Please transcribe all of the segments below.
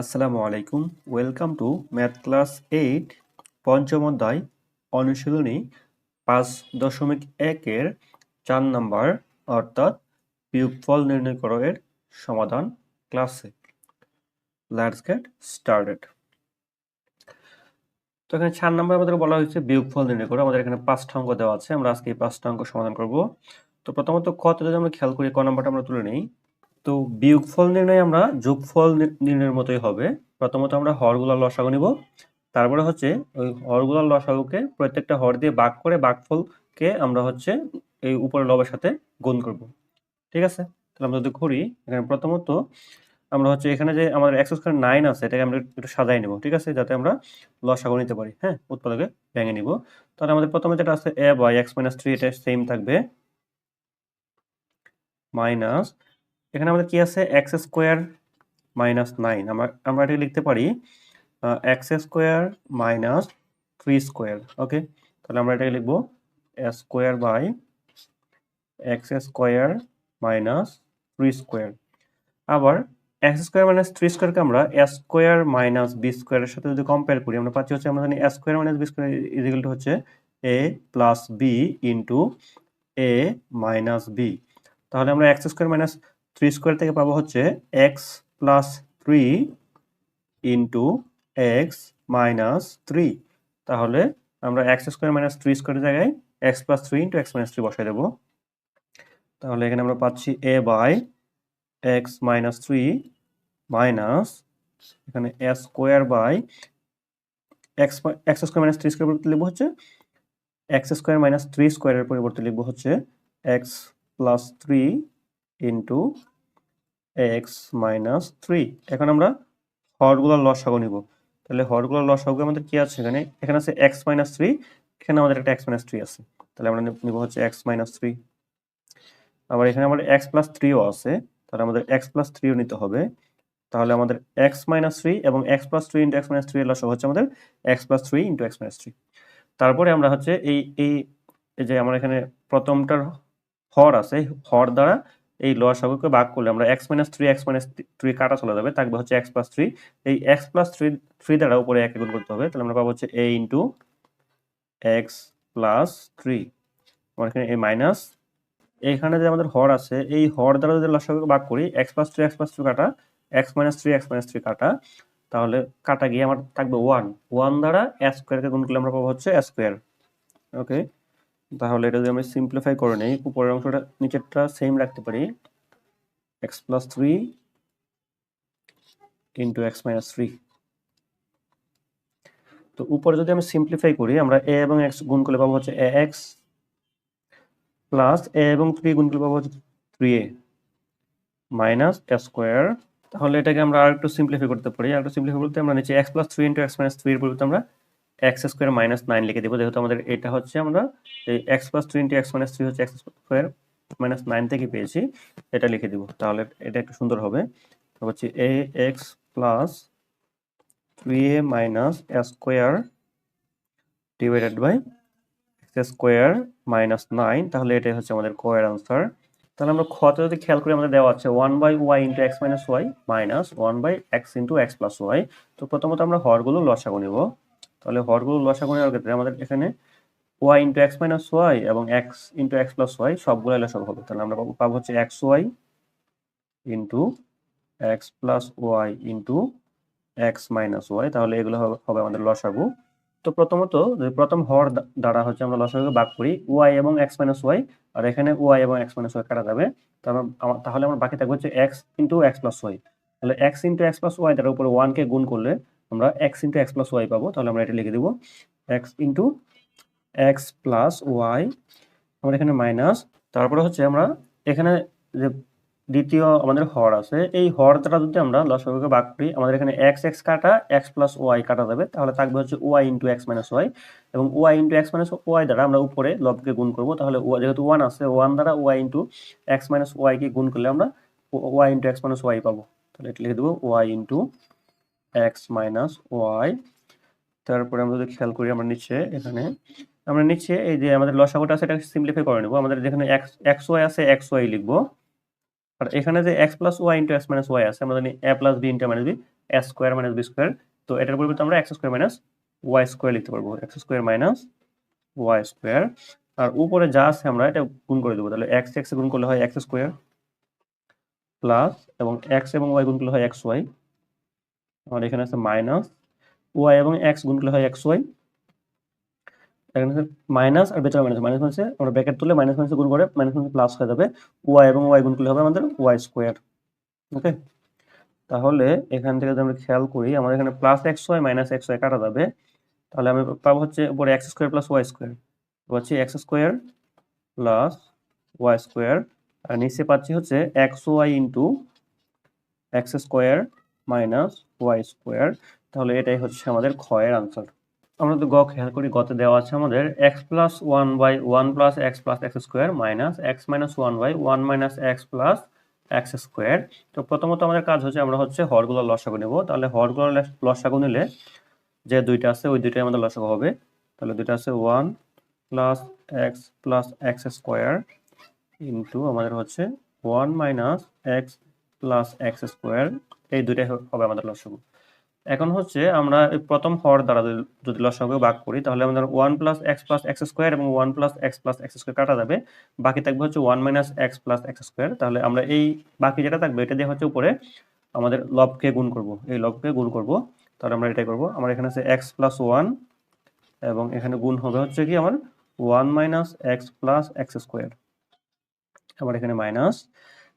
আসসালামু আলাইকুম। Welcome to math class eight পঞ্চম অধ্যায়, অনুশীলনী পাঁচ দশমিক একের চার নাম্বার, অর্থাৎ বিয়োগফল নির্ণয় করো এর সমাধান ক্লাসে লেটস গেট স্টার্টেড তো এখানে চার নাম্বার আমাদের বলা হয়েছে বিয়োগফল নির্ণয় করো আমাদের এখানে পাঁচটা অঙ্ক দেওয়া আছে। আমরা আজকে এই পাঁচটা অঙ্ক সমাধান করব। তো প্রথমত কত যদি আমরা খেয়াল করি, ক নাম্বারটা আমরা তুলে নিই। তো বিয়োগফল নির্ণয় আমরা যোগফল নির্ণয়ের মতোই হবে। প্রথমত আমরা হরগুলোর লসাগু নিব। তারপরে হচ্ছে ওই হরগুলোর লসাগুকে প্রত্যেকটা হর দিয়ে ভাগ করে ভাগফলকে আমরা হচ্ছে এই উপরের লবের সাথে গুণ করব। ঠিক আছে? তাহলে আমরা যদি করি এখানে প্রথমত আমরা হচ্ছে এখানে যে আমাদের এক্স স্কোয়ার নাইন আছে, এটাকে আমরা একটু সাজাই নেব, ঠিক আছে? যাতে আমরা লসাগু নিতে পারি হ্যাঁ? উৎপাদকে ভেঙে নিব। তাহলে আমাদের প্রথমে যেটা আছে, a by x minus three, এটা সেম থাকবে। মাইনাস এখানে আমাদের কি আছে? এক্স স্কোয়ার মাইনাস নাইন আমরা আমরা এটা লিখতে পারি x square minus three square okay তাহলে আমরা এটাকে লিখব square by x square minus three square আবার এক্স স্কোয়ার মাইনাস থ্রি স্কোয়ারকে আমরা স্কোয়ার মাইনাস বি স্কোয়ারের সাথে যদি কম্পেয়ার করি, আমরা পাচ্ছি হচ্ছে আমরা জানি square minus b square equal to হচ্ছে a plus b into a minus b তাহলে আমরা x square minus three square থেকে পাবো হচ্ছে x plus three into x minus three তাহলে আমরা এক্স স্কোয়ার মাইনাস থ্রি স্কোয়ারের জায়গায় x plus three into x minus three বসাই দেবো। তাহলে এখানে আমরা পাচ্ছি a by x minus three minus এখানে a square by x x square minus three square পরিবর্তে লিখব হচ্ছে এক্স স্কোয়ার মাইনাস থ্রি স্কোয়ারের পরিবর্তে লিখব হচ্ছে x plus three into x minus three. এখন আমরা হরগুলোর লসাগু নিব। তাহলে হরগুলোর লসাগু আমাদের কি আছে এখানে? এখানে আছে এক্স মাইনাস থ্রি, এখানে আমাদের একটা এক্স মাইনাস থ্রি আছে। তাহলে আমরা নিব হচ্ছে এক্স মাইনাস থ্রি। আবার এখানে আমাদের এক্স প্লাস থ্রিও আছে। তাহলে আমাদের এক্স প্লাস থ্রিও নিতে হবে। তাহলে আমাদের এক্স মাইনাস থ্রি এবং x plus three into x minus three এর লসাগু হচ্ছে আমাদের x plus three into x minus three. তারপরে আমরা হচ্ছে এই এই এই যে আমার এখানে প্রথমটার হর আছে হর দ্বারা এই লসাগুকে ভাগ করলে আমরা x minus three x minus three কাটা চলে যাবে, থাকবে হচ্ছে এক্স প্লাস থ্রি এই এক্স প্লাস থ্রি থ্রি দ্বারা উপরে এক গুণ করতে হবে, তাহলে আমরা পাবো হচ্ছে a into x plus three আমার এখানে এ মাইনাস এখানে যে আমাদের হর আছে, এই হর দ্বারা যদি লসাগুকে ভাগ করি x plus three x plus three কাটা x minus three x minus three কাটা, তাহলে কাটা গিয়ে আমার থাকবে ওয়ান ওয়ান দ্বারা এস স্কোয়ারকে গুণ করলে আমরা পাবো হচ্ছে এ স্কোয়ার ওকে তাহলে এটা যদি আমি সিম্পলিফাই করে নেই, উপরের অংশটা নিচেরটা সেম রাখতে পারি x plus three into x minus three তো উপরে যদি আমি সিম্পলিফাই করি, আমরা এ এবং এক্স গুণ করলে পাবো হচ্ছে এ এক্স প্লাস এ এবং থ্রি গুণ করলে পাবো হচ্ছে three a minus a square তাহলে এটাকে আমরা আর একটু সিম্পলিফাই করতে পারি। আর একটু সিম্পলিফাই করতে আমরা নিচে x plus three into x minus three এর পরিবর্তে আমরা এক্স স্কোয়ার মাইনাস নাইন লিখে দেবো। যেহেতু আমাদের এটা হচ্ছে আমরা এই x plus three into x minus three হচ্ছে এক্স স্কোয়ার মাইনাস নাইন থেকে পেয়েছি, এটা লিখে দিব। তাহলে এটা একটু সুন্দর হবে। হচ্ছে a x plus three a minus square divided by x square minus nine তাহলে এটাই হচ্ছে আমাদের কোয়ার আনসার তাহলে আমরা খতে যদি খেয়াল করি, আমাদের দেওয়া আছে one by y into x minus y minus one by x into x plus y তো প্রথমত আমরা হরগুলো লসাগু নিব। তাহলে হরগুলো লসাগু নেওয়ার ক্ষেত্রে আমাদের এখানে y into x minus y এবং x into x plus y সবগুলো লসাগু হবে। তাহলে আমরা পাবো হচ্ছে x y into x plus y into x minus y তাহলে এগুলো হবে আমাদের লসাগু। তো প্রথমত যদি প্রথম হর দ্বা- দ্বারা হচ্ছে আমরা লসাগুকে ভাগ করি ওয়াই এবং এক্স মাইনাস ওয়াই আর এখানে ওয়াই এবং এক্স মাইনাস ওয়াই কাটা যাবে। তাহলে আমার বাকি থাকবে হচ্ছে x into x plus y তাহলে x into x plus y তার উপরে ওয়ানকে গুণ করলে আমরা x into x plus y পাবো, তাহলে আমরা এটা লিখে দিব x into x plus y আমরা এখানে মাইনাস তারপরে হচ্ছে আমরা এখানে যে দ্বিতীয় আমাদের হর আছে, এই হর দ্বারা যদি আমরা লসাগুকে ভাগ করি, আমাদের এখানে এক্স এক্স কাটা এক্স প্লাস ওয়াই কাটা যাবে, তাহলে থাকবে হচ্ছে y into x minus y এবং y into x minus y দ্বারা আমরা উপরে লবকে গুণ করব, তাহলে যেহেতু ওয়ান আছে ওয়ান দ্বারা ওয়াই ইন্টু এক্স মাইনাস ওয়াইকে গুণ করলে আমরা y into x minus y পাবো, তাহলে এটা লিখে দেবো y into x minus y তারপরে আমরা যদি খেয়াল করি আমরা নিচে এখানে, আমরা নিচে এই যে আমাদের লসাগুটা আছে এটা সিম্পলিফাই করে নেব। আমাদের যেখানে এক্স এক্স ওয়াই আছে এক্স ওয়াই লিখব। আর এখানে যে x plus y into x minus y আছে, আমরা জানি a plus b into minus b is square minus b square তো এটার পরিবর্তে আমরা x square minus y square লিখতে পারব। X square minus y square আর উপরে যা আছে আমরা এটা গুণ করে দেবো। তাহলে এক্স এক্স গুণ করলে হয় এক্স স্কোয়ার প্লাস এবং এক্স এবং ওয়াই গুণ করলে হয় এক্স ওয়াই আমার এখানে আছে মাইনাস ওয়াই এবং এক্স গুণ করলে হয় এক্স ওয়াই এখানে মাইনাস আর ভেতরে মাইনাস মাইনাস মাইনাসে আমরা ব্র্যাকেট তুলে মাইনাস মাইনাসে গুণ করে মাইনাস মাইনাসে প্লাস হয়ে যাবে। ওয়াই এবং ওয়াই গুণ করলে হবে আমাদের ওয়াই স্কোয়ার ওকে তাহলে এখান থেকে যদি আমরা খেয়াল করি, আমাদের এখানে plus x y minus x y কাটা যাবে। তাহলে আমি পাবো হচ্ছে উপরে x square plus y square পাচ্ছি x square plus y square আর নিচে পাচ্ছি হচ্ছে x y into x square minus y square তাহলে এটাই হচ্ছে আমাদের ক্ষয়ের আনসার আমরা তো গ খেয়াল করি, গতে দেওয়া আছে আমাদের x plus one by one plus x plus x square minus x minus one by one minus x plus x square তো প্রথমত আমাদের কাজ হচ্ছে, আমরা হচ্ছে হরগুলো লসাগু নেব। তাহলে হরগুলো লসাগু নিলে যে দুইটা আছে, ওই দুইটাই আমাদের লসাগু হবে। তাহলে দুইটা আছে one plus x plus x square into আমাদের হচ্ছে one minus x plus x square এই দুইটাই হবে আমাদের লসাগু। এখন হচ্ছে আমরা প্রথম হর দ্বারা যদি- লসাগু ভাগ করি, তাহলে আমাদের one plus x plus x square এবং one plus x plus x square কাটা যাবে। বাকি থাকবে হচ্ছে one minus x plus x square তাহলে আমরা এই বাকি যেটা থাকবে, এটা দিয়ে হচ্ছে উপরে আমাদের লবকে গুণ করব। এই লবকে গুণ করব। তাহলে আমরা এটাই করব। আমার এখানে আছে এক্স প্লাস ওয়ান এবং এখানে গুণ হবে হচ্ছে কি আমার one minus x plus x square আবার এখানে মাইনাস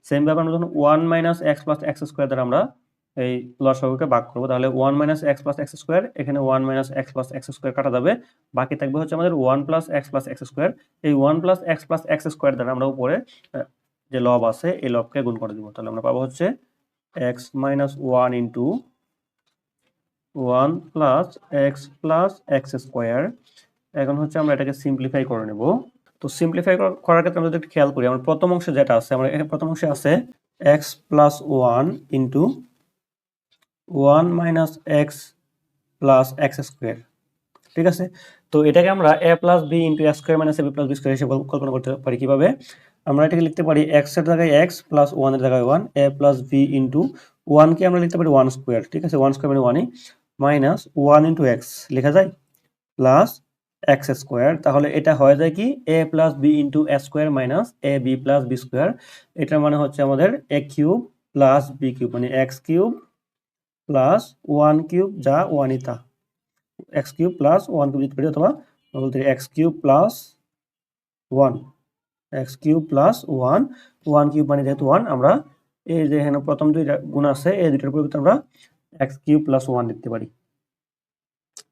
সেম ব্যাপার, আমরা one minus x plus x square দ্বারা আমরা এই লসাগুকে ভাগ করব। তাহলে one minus x plus x square এখানে one minus x plus x square কাটা যাবে। বাকি থাকবে হচ্ছে আমাদের one plus x plus x square এই one plus x plus x square দ্বারা আমরা উপরে যে লব আছে, এই লবকে গুণ করে দিব। তাহলে আমরা পাবো হচ্ছে x minus one into one plus x plus x square এখন হচ্ছে আমরা এটাকে সিম্পলিফাই করে নেব। তো সিম্পলিফাই করার ক্ষেত্রে আমরা যদি একটু খেয়াল করি, আমার প্রথম অংশে যেটা আছে, আমরা প্রথম অংশে আছে x plus one into one minus x plus x square, ঠিক আছে? তো এটাকে আমরা a plus b into x square minus a b plus b square হিসেবে কল্পনা করতে পারি কীভাবে? আমরা এটাকে লিখতে পারি এক্সের জায়গায় এক্স প্লাস ওয়ানের জায়গায় one, a plus b into ওয়ানকে আমরা লিখতে পারি ওয়ান স্কোয়ার, ঠিক আছে? ওয়ান স্কোয়ার মানে ওয়ানই, মাইনাস ওয়ান ইন্টু এক্স, লেখা যায়? প্লাস এক্স স্কোয়ার, তাহলে এটা হয়ে যায় কি? A plus b into a square minus a b plus b square, এটার মানে হচ্ছে আমাদের a cube plus b cube মানে x cube plus one cube যা ওয়ানই তা x cube plus one cube দিতে পারি অথবা বলতে x cube plus one x cube plus one one cube মানে যেহেতু ওয়ান আমরা এই যে এখানে প্রথম দুইটা গুণ আছে, এই দুইটার পরিবর্তে আমরা এক্স কিউব প্লাস ওয়ান লিখতে পারি।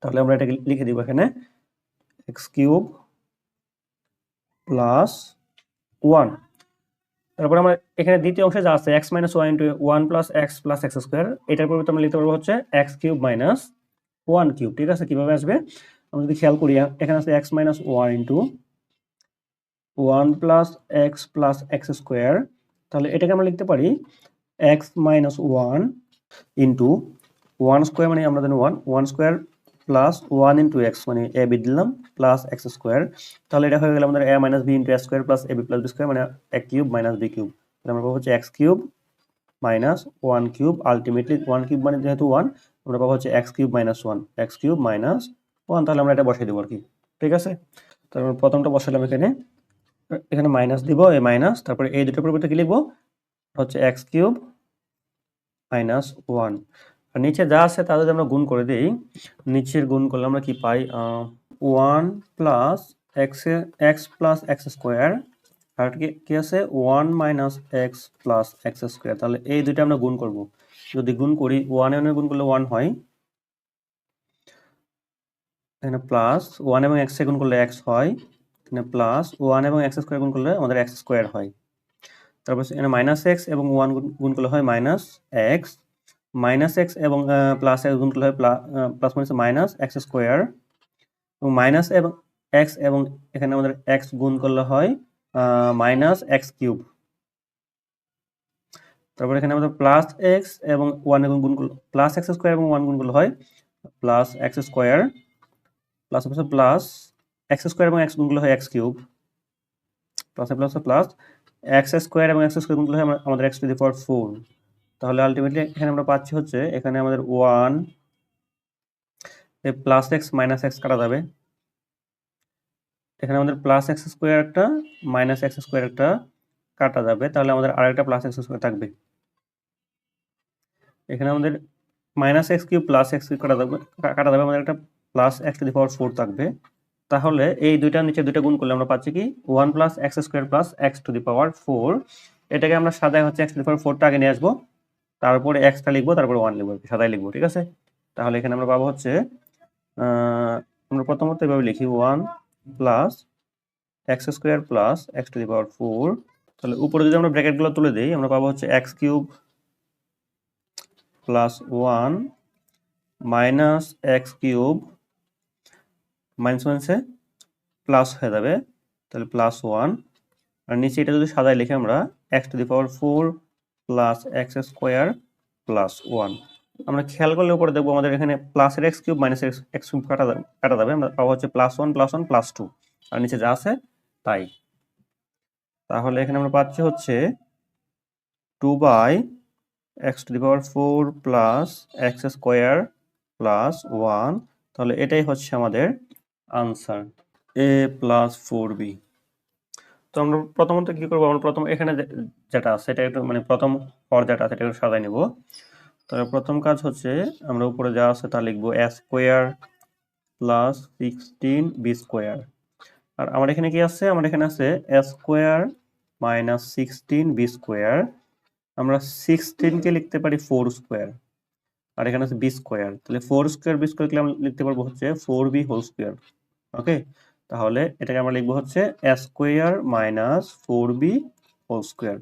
তাহলে আমরা এটাকে লিখে দিব এখানে এক্স কিউব প্লাস ওয়ান তারপর আমরা এখানে দ্বিতীয় অংশে যা আছে x minus one into one plus x plus x square এটার পরিবর্তে আমরা লিখতে পারব হচ্ছে x cube minus one cube ঠিক আছে? কীভাবে আসবে? আমরা যদি খেয়াল করি, এখানে আছে x minus one into one plus x plus x square তাহলে এটাকে আমরা লিখতে পারি x minus one into one square মানে আমরা জানি one one square plus one into x মানে এ বি দিলাম প্লাস এক্স স্কোয়ার তাহলে এটা হয়ে গেল আমাদের a minus b into a square plus a b plus b square মানে a cube minus b cube তাহলে আমরা পাবো হচ্ছে x cube minus one cube ultimately one cube মানে যেহেতু ওয়ান আমরা পাবো হচ্ছে x cube minus one x cube minus one তাহলে আমরা এটা বসাই দেবো আর কি। ঠিক আছে? তারপর প্রথমটা বসালাম এখানে। এখানে মাইনাস দিব এই মাইনাস তারপরে এই দুটোর পরিবর্তে কি লিখব? হচ্ছে এক্স কিউব মাইনাস ওয়ান আর নিচে যা আছে তা যদি আমরা গুণ করে দিই। নিচের গুণ করলে আমরা কি পাই? One plus x x plus x square আর কি আছে? One minus x plus x square তাহলে এই দুইটা আমরা গুণ করব। যদি গুণ করি ওয়ানের গুণ করলে ওয়ান হয়। এখানে প্লাস ওয়ান এবং এক্স গুণ করলে এক্স হয়। এখানে প্লাস ওয়ান এবং এক্স স্কোয়ার গুণ করলে আমাদের এক্স স্কোয়ার হয়। তারপর এখানে মাইনাস এক্স এবং ওয়ান গুণ করলে হয় মাইনাস এক্স মাইনাস এক্স এবং প্লাস এক্স গুণ করলে হয় plus minus minus x square. এবং মাইনাস এবং এক্স এবং এখানে আমাদের এক্স গুণ করলে হয় মাইনাস এক্স কিউব। তারপর এখানে আমাদের প্লাস এক্স এবং ওয়ান গুণ করলে প্লাস এক্স স্কোয়ার এবং ওয়ান গুণ করলে হয় plus x square plus plus x square এবং এক্স গুণ করলে হয় x cube. Plus plus plus x square এবং এক্স স্কোয়ার গুণ করলে হয় আমাদের x to the power four. তাহলে আলটিমেটলি এখানে আমরা পাচ্ছি হচ্ছে, এখানে আমাদের one plus x minus x কাটা যাবে। এখানে আমাদের প্লাস এক্স স্কোয়ার একটা মাইনাস এক্স স্কোয়ার একটা কাটা যাবে। তাহলে আমাদের আরেকটা প্লাস এক্স স্কোয়ার থাকবে। এখানে আমাদের minus x cube plus x cube কাটা যাবে কাটা যাবে, আমাদের একটা plus x to the power four থাকবে। তাহলে এই দুইটা নিচে দুইটা গুণ করলে আমরা পাচ্ছি কি one plus x square plus x to the power four এটাকে আমরা সাদায় হচ্ছে এক্স টু দি পাওয়ার ফোরটা আগে নিয়ে আসব। তারপরে এক্সটা লিখব, তারপরে ওয়ান লিখব সাদায় লিখব, ঠিক আছে? তাহলে এখানে আমরা পাবো হচ্ছে আমরা প্রথমত এভাবে লিখি one plus x square plus x to the power four তাহলে উপরে যদি আমরা ব্র্যাকেটগুলো তুলে দিই, আমরা পাবো হচ্ছে x cube plus one minus x cube minus মাইনাসে প্লাস হয়ে যাবে। তাহলে প্লাস ওয়ান আর নিচে এটা যদি সাদায় লিখে আমরা x to the power four plus x square plus one আমরা খেয়াল করলে উপরে দেখব আমাদের এখানে প্লাসের x cube minus x cube কাটা কাটা যাবে। আমরা পাবো হচ্ছে plus one plus one plus two আর নিচে যা আছে, তাই। তাহলে এখানে আমরা পাচ্ছি হচ্ছে two by x to the power four plus x square plus one তাহলে এটাই হচ্ছে আমাদের answer a plus four b তো আমরা প্রথমত কি করব? আমরা প্রথম এখানে যেটা আছে সেটা একটু মানে প্রথম পর্যায়টা আছে এটা সাজাই নিব। তাহলে প্রথম কাজ হচ্ছে আমরা উপরে যা আছে তা লিখব a square plus sixteen b square আর আমার এখানে কি আছে? আমার এখানে আছে a square minus sixteen b square আমরা সিক্সটিনকে লিখতে পারি ফোর স্কোয়ার আর এখানে আছে বি স্কোয়ার তাহলে ফোর স্কোয়ার বি স্কোয়ার আমরা লিখতে পারব হচ্ছে four b whole square okay তাহলে এটাকে আমরা লিখব হচ্ছে a square minus four b whole square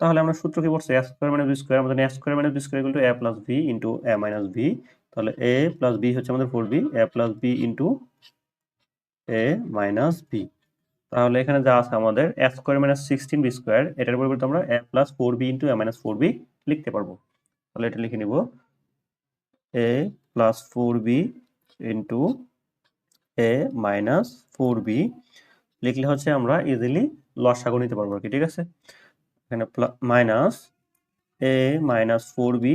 তাহলে আমরা সূত্র কি পড়ছি? A square minus b square আমাদের a square minus b square equal to a plus b into a minus b তাহলে এ প্লাস বি হচ্ছে আমাদের four b a plus b into a minus b তাহলে এখানে যা আছে আমাদের a square minus sixteen b square এটার পরিবর্তে আমরা a plus four b into a minus four b লিখতে পারব। তাহলে এটা লিখে নিব। A plus four b into a minus four b লিখলে হচ্ছে আমরা ইজিলি লসাগু নিতে পারব আর কি, ঠিক আছে? এখানে minus a minus four b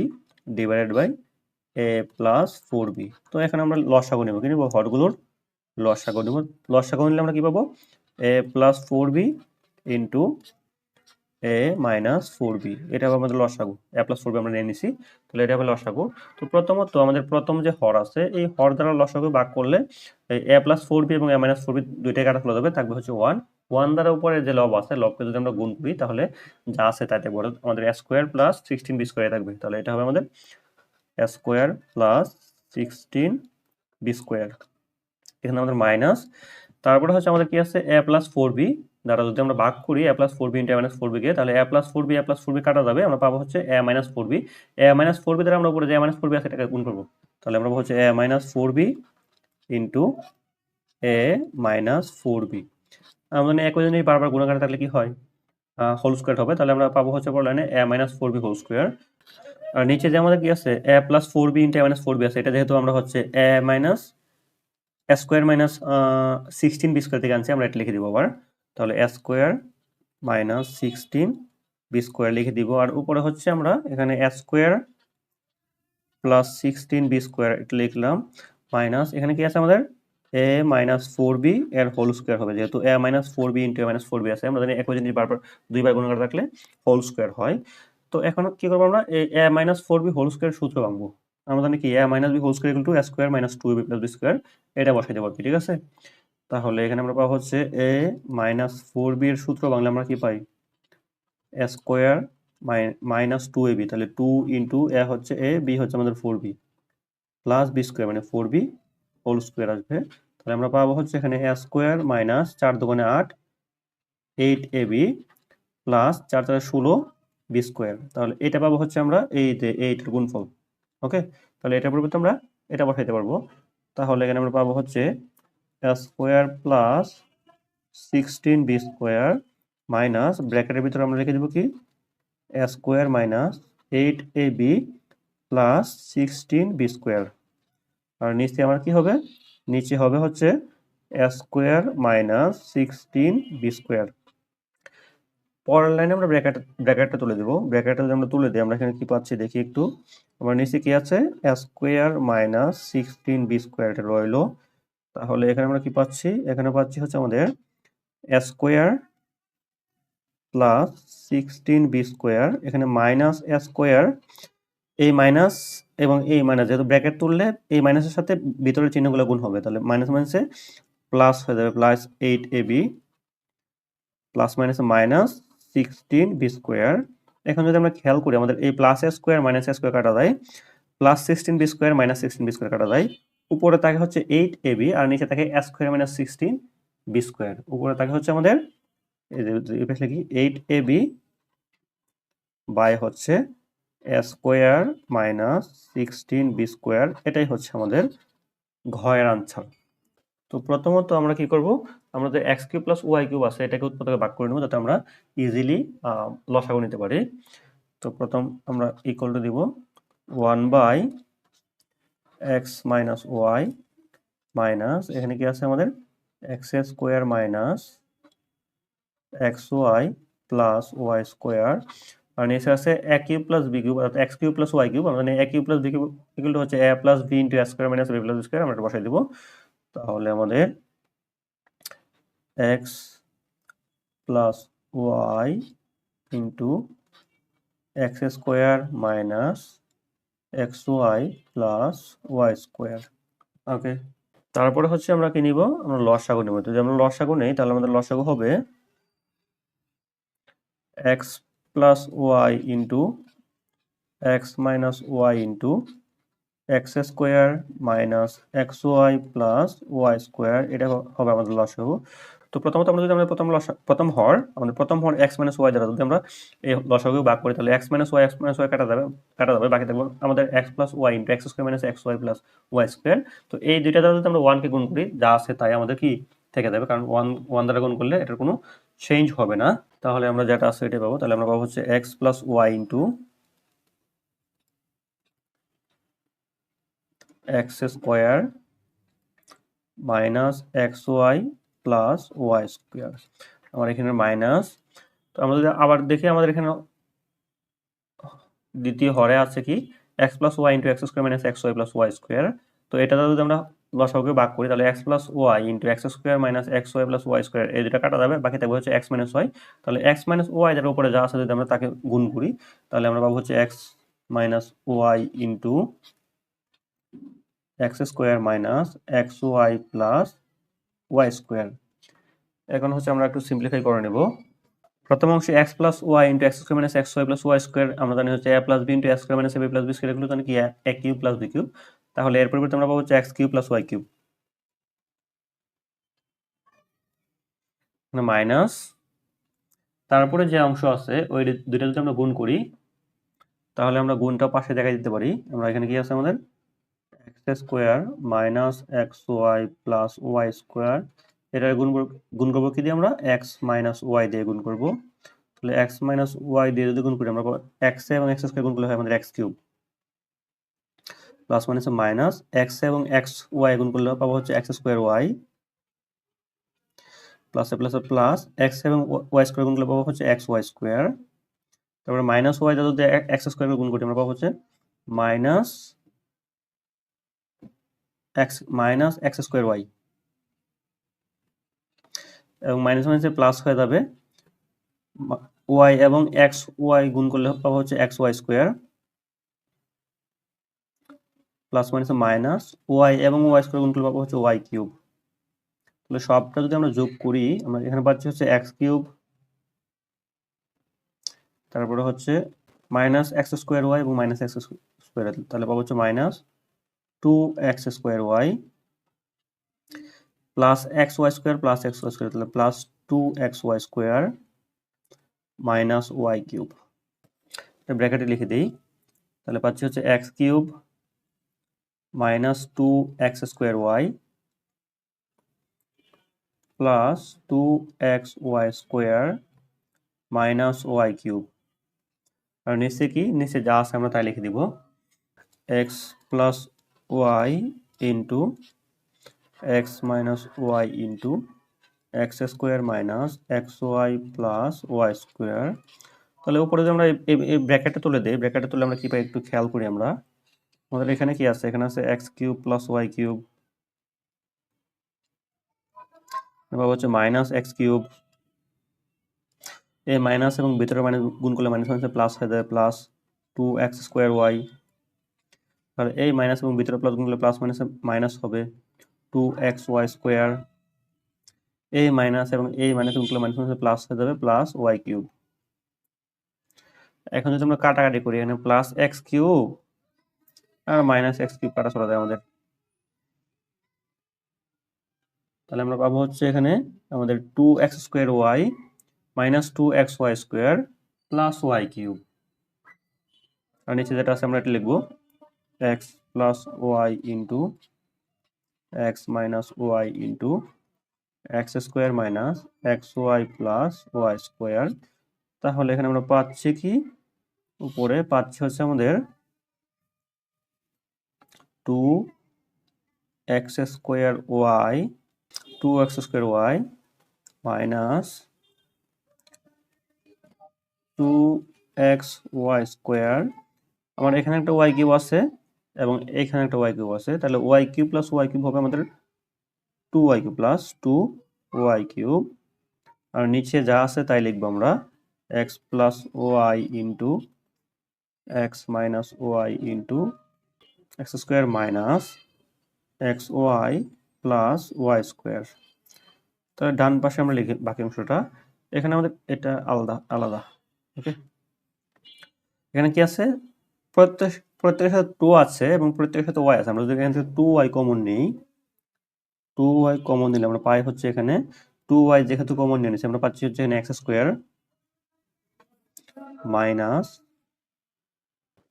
divided by a plus four b তো এখানে আমরা লসাগু নেব। কি নেব? হরগুলোর লসাগু নেব। লসাগু নিলে আমরা কি পাবো? A plus four b into a minus four b এটা হবে আমাদের লসাগু। এ প্লাস ফোর বি আমরা নিয়ে নিছি। তাহলে এটা হবে লসাগু। তো প্রথমত আমাদের প্রথম যে হর আছে, এই হর দ্বারা লসাগু ভাগ করলে এ প্লাস ফোর বি এবং এ মাইনাস ফোর বি দুইটাই কাটা খোলা যাবে। থাকবে হচ্ছে ওয়ান ওয়ান দ্বারা উপরে যে লব আছে লবকে যদি আমরা গুণ করি, তাহলে যা আছে তাতে বড়, আমাদের square plus sixteen b square থাকবে। তাহলে এটা হবে আমাদের square plus sixteen b square এখানে আমাদের মাইনাস তারপরে হচ্ছে আমাদের কি আছে? এ প্লাস ফোর বি দ্বারা যদি আমরা ভাগ করি a plus four b into minus four বিকে তাহলে a plus four b a plus four b কাটা যাবে, আমরা পাবো হচ্ছে a minus four b a minus four b দ্বারা আমরা উপরে যে এ মাইনাস ফোর বি আছে, এটাকে গুণ করব। তাহলে আমরা হচ্ছে a minus four b into a minus four b আমাদের একই জিনিস বারবার গুণাকার থাকলে কি হয়? হোল স্কোয়ার হবে। তাহলে আমরা পাবো হচ্ছে পড়লাইনে a minus four b whole square আর নিচে যে আমাদের কি আছে? A plus four b into a minus four b আছে। এটা যেহেতু আমরা হচ্ছে a minus a square minus sixteen b square থেকে আনছি, আমরা এটা লিখে দিব আবার। তাহলে a square minus sixteen b square লিখে দিব। আর উপরে হচ্ছে আমরা এখানে a square plus sixteen b square এটা লিখলাম। মাইনাস এখানে কি আছে আমাদের? এ মাইনাস ফোর বি এর হোল স্কোয়ার হবে। যেহেতু a minus four b into a minus four b আছে, আমরা জানি একই জিনিস বারবার দুইবার গুণ করে থাকলে হোল স্কোয়ার হয়। তো এখন কি করব আমরা? এই a minus four b whole square সূত্র ভাঙবো। আমরা জানি কি? A minus b whole square to a square minus two b plus b square এটা বসাই দেবো ঠিক আছে? তাহলে এখানে আমরা পাবো হচ্ছে এ মাইনাস ফোর বি এর সূত্র বাংলা আমরা কি পাই? A square minus two a b তাহলে টু ইন্টু এ হচ্ছে এ বি হচ্ছে আমাদের four b plus b square মানে ফোর বি হোল স্কোয়ার আসবে। তাহলে আমরা পাবো হচ্ছে এখানে এ স্কোয়ার মাইনাস চার দোকানে আট এইট এ বি প্লাস চার চার ষোলো বি স্কোয়ার তাহলে এটা পাবো হচ্ছে আমরা এই যে এইটের গুণফল ওকে তাহলে এটা পরিবর্তে আমরা এটা বসাইতে পারব। তাহলে এখানে আমরা পাবো হচ্ছে square plus sixteen b square minus ব্র্যাকেটের ভিতরে আমরা রেখে দেবো কি? Square minus eight a b plus sixteen b square আর নিচে আমার কি হবে? নিচে হবে হচ্ছে square minus sixteen b square পরের লাইনে আমরা ব্র্যাকেট ব্র্যাকেটটা তুলে দেবো। ব্র্যাকেটটা যদি আমরা তুলে দিই, আমরা এখানে কি পাচ্ছি? দেখি একটু। আমার নিচে কি আছে? Square minus sixteen b square এটা রইল। তাহলে এখানে আমরা কি পাচ্ছি? এখানে পাচ্ছি হচ্ছে আমাদের square plus sixteen b square এখানে মাইনাস স্কোয়ার এই মাইনাস এবং এই মাইনাস যেহেতু ব্র্যাকেট তুললে এই মাইনাসের সাথে ভিতরের চিহ্নগুলো গুণ হবে। তাহলে মাইনাস মাইনাসে প্লাস হয়ে যাবে plus eight a b plus মাইনাসে মাইনাস সিক্সটিন বি স্কোয়ার এখন যদি আমরা খেয়াল করি, আমাদের এই প্লাস স্কোয়ার মাইনাস স্কোয়ার কাটা যায় plus sixteen b square minus sixteen b square কাটা যায় উপরে থাকে হচ্ছে এইট এ বি আর নিচে থাকে a square minus sixteen b square উপরে থাকে হচ্ছে আমাদের, এই লিখি এইট এ বি বাই হচ্ছে square minus sixteen b square, এটাই হচ্ছে আমাদের ঘয়ের আনসার। তো প্রথমত আমরা কি করব? আমাদের x cube plus y cube আছে, এটাকে উৎপাদকে ভাগ করে নেব যাতে আমরা ইজিলি লসাগু নিতে পারি। তো প্রথম আমরা ইকুয়াল টু দিব one by x minus y minus, এখানে কি আছে আমাদের? X square minus x y plus y square. আর নিচে আছে a cube plus b cube অর্থাৎ x cube plus y cube মানে a cube plus b cube equal হচ্ছে a plus b into a square minus b plus square আমরা বসাই দিব। তাহলে আমাদের x plus y into x square minus x y plus y square okay তারপরে হচ্ছে আমরা কি নিব? আমরা লসাগু নেব। যদি আমরা লসাগু নেই, তাহলে আমাদের লসাগু হবে x plus y into x minus y into x square minus x y plus y square এটা হবে আমাদের লসাগু তো প্রথমত আমরা যদি আমরা প্রথম লসা, প্রথম হর, আমাদের প্রথম হর এক্স মাইনাস ওয়াই দ্বারা যদি আমরা এই লসাগু ভাগ করি, তাহলে x minus y x minus y কাটা যাবে কাটা যাবে, বাকি থাকবে আমাদের x plus y into x square minus x y plus y square তো এই দুইটা দ্বারা যদি আমরা ওয়ানকে গুণ করি, যা আছে তাই আমাদের কি থেকে যাবে? কারণ ওয়ান ওয়ান দ্বারা গুণ করলে এটার কোনো চেঞ্জ হবে না। তাহলে আমরা যেটা আছে এটাই পাবো। তাহলে আমরা পাবো হচ্ছে x plus y into x square minus x y plus y square আমার এখানে মাইনাস তো আমরা যদি আবার দেখি, আমাদের এখানে দ্বিতীয় হরে আছে কি? X plus y into x square minus x y plus y square তো এটা যদি আমরা লসাগুকে ভাগ করি, তাহলে x plus y into x square minus x y plus y square এই দুটা কাটা যাবে, বাকি থাকবে হচ্ছে এক্স মাইনাস ওয়াই তাহলে এক্স মাইনাস ওয়াই যার উপরে যা আছে যদি আমরা তাকে গুণ করি, তাহলে আমরা পাবো হচ্ছে x minus y into x square minus x y plus y square এখন হচ্ছে আমরা একটু সিম্পলিফাই করে নেব। প্রথম অংশে x plus y into x square minus x y plus y square আমরা জানি হচ্ছে a plus b into x square minus a b plus b square এগুলো জানি কি? A cube plus b cube তাহলে এর পরিবর্তে আমরা পাবো হচ্ছে x cube plus y cube. Minus তারপরে যে অংশ আছে, ওই দুইটা যদি আমরা গুণ করি, তাহলে আমরা গুণটা পাশে দেখা দিতে পারি। আমরা এখানে কি আছে আমাদের? X square minus x y plus y square এটা গুণ গুণ করব কি দিয়ে আমরা? এক্স মাইনাস ওয়াই দিয়ে গুণ করব। তাহলে এক্স মাইনাস ওয়াই দিয়ে যদি গুণ করি, আমরা এক্স এবং এক্স স্কোয়ার গুণ করলে হয় আমাদের x cube. Plus minus minus x এবং এক্স ওয়াই গুণ করলে পাবো হচ্ছে x square y plus plus plus x এবং ওয়াই স্কোয়ার গুণ করলে পাবো হচ্ছে এক্স ওয়াই স্কোয়ার তারপরে মাইনাস ওয়াই যদি এক্স স্কোয়ার গুণ করি আমরা পাবো হচ্ছে minus x minus x square y এবং মাইনাস মাইনাসে প্লাস হয়ে যাবে ওয়াই এবং এক্স ওয়াই গুণ করলে পাবো হচ্ছে x y square plus minus minus y এবং ওয়াই স্কোয়ার গুণ করলে পাবো হচ্ছে ওয়াই কিউব তাহলে সবটা যদি আমরা যোগ করি, আমরা এখানে পাচ্ছি হচ্ছে এক্স কিউব তারপরে হচ্ছে মাইনাস এক্স স্কোয়ার ওয়াই এবং মাইনাস এক্স স্কোয়ার তাহলে পাবো হচ্ছে minus two x square y plus x y square plus x y square তাহলে plus two x y square minus y cube ব্র্যাকেটে লিখে দিই। তাহলে পাচ্ছি হচ্ছে x cube minus two x square y plus two x y square minus y cube আর নিচে কি? নিচে যা আছে আমরা তাই লিখে দিব। X plus y into x minus y into x square minus x y plus y square তাহলে উপরে আমরা এই- ব্র্যাকেটে তুলে দিই ব্র্যাকেটে তুলে আমরা কি পাই? একটু খেয়াল করি আমরা। আমাদের এখানে কি আছে? এখানে আছে x cube plus y cube. এবার হচ্ছে মাইনাস এক্স কিউব। এই মাইনাস এবং ভিতরে মাইনাস গুণ করলে মাইনাস মাইনাসে প্লাস হয়ে যাবে plus two x square y তাহলে এই মাইনাস এবং ভিতরে প্লাস গুণ করলে প্লাস মাইনাসে মাইনাস হবে টু এক্স ওয়াই স্কোয়ার এই মাইনাস এবং এই মাইনাস গুণ করলে মাইনাস মাইনাসে প্লাস হয়ে যাবে প্লাস ওয়াই কিউব। এখন যদি আমরা কাটাকাটি করি, এখানে প্লাস এক্স কিউব আর মাইনাস এক্স কিউব কাটা চলে যায় আমাদের। তাহলে আমরা পাবো হচ্ছে এখানে আমাদের two x square y minus two x y square plus y cube আর নিচে যেটা আছে আমরা এটা লিখব x plus y into x minus y into x square minus x y plus y square তাহলে এখানে আমরা পাচ্ছি কি? উপরে পাচ্ছি হচ্ছে আমাদের two x square y two x square y minus two x y square আমার এখানে একটা ওয়াই কিউব আছে এবং এখানে একটা ওয়াই কিউব আছে। তাহলে y cube plus y cube হবে আমাদের two y cube plus two y cube আর নিচে যা আছে তাই লিখব আমরা। X plus y into x minus y into x square minus x y plus y square. তাহলে ডান পাশে আমরা লিখি বাকি অংশটা। এখানে আমাদের এটা আলাদা আলাদা, ওকে? এখানে কি আছে? প্রত্যেক, প্রত্যেকের সাথে টু আছে এবং প্রত্যেকের সাথে ওয়াই আছে। আমরা যদি এখান থেকে টু ওয়াই কমন নিই টু ওয়াই কমন নিলে আমরা পাই হচ্ছে এখানে টু ওয়াই যেহেতু কমন নিয়ে নিচ্ছি আমরা পাচ্ছি হচ্ছে এখানে এক্স স্কোয়ার মাইনাস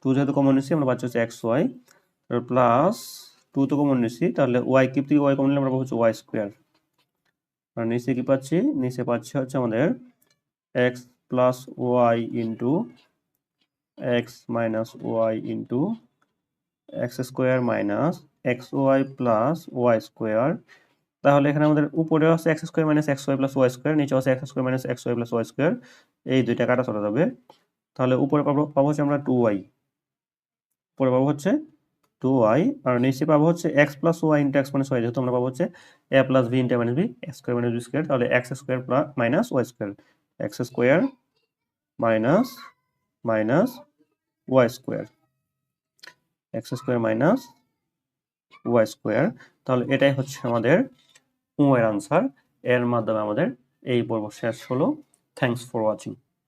টু যেহেতু কমন নিচ্ছি আমরা পাচ্ছি হচ্ছে এক্স ওয়াই প্লাস টু তো কমন নিচ্ছি তাহলে ওয়াই কিপ থেকে ওয়াই কমন নিলে আমরা পাবো হচ্ছে ওয়াই স্কোয়ার আর নিচে কি পাচ্ছি? নিচে পাচ্ছি হচ্ছে আমাদের x plus y into x minus y into x square minus x y plus y square তাহলে এখানে আমাদের উপরে আছে x square minus x y plus y square নিচে আছে x square minus x y plus y square এই দুইটা কাটা চলে যাবে। তাহলে উপরে পাবো পাবো হচ্ছে আমরা টু ওয়াই উপরে পাবো হচ্ছে টু ওয়াই আর নিচে পাবো হচ্ছে x plus y into x y যেহেতু আমরা পাবো হচ্ছে a plus b into minus b x square minus b square তাহলে x square plus minus y square x square minus minus y square x square minus y square তাহলে এটাই হচ্ছে আমাদের ও এর আনসার এর মাধ্যমে আমাদের এই পর্ব শেষ হলো থ্যাংকস ফর ওয়াচিং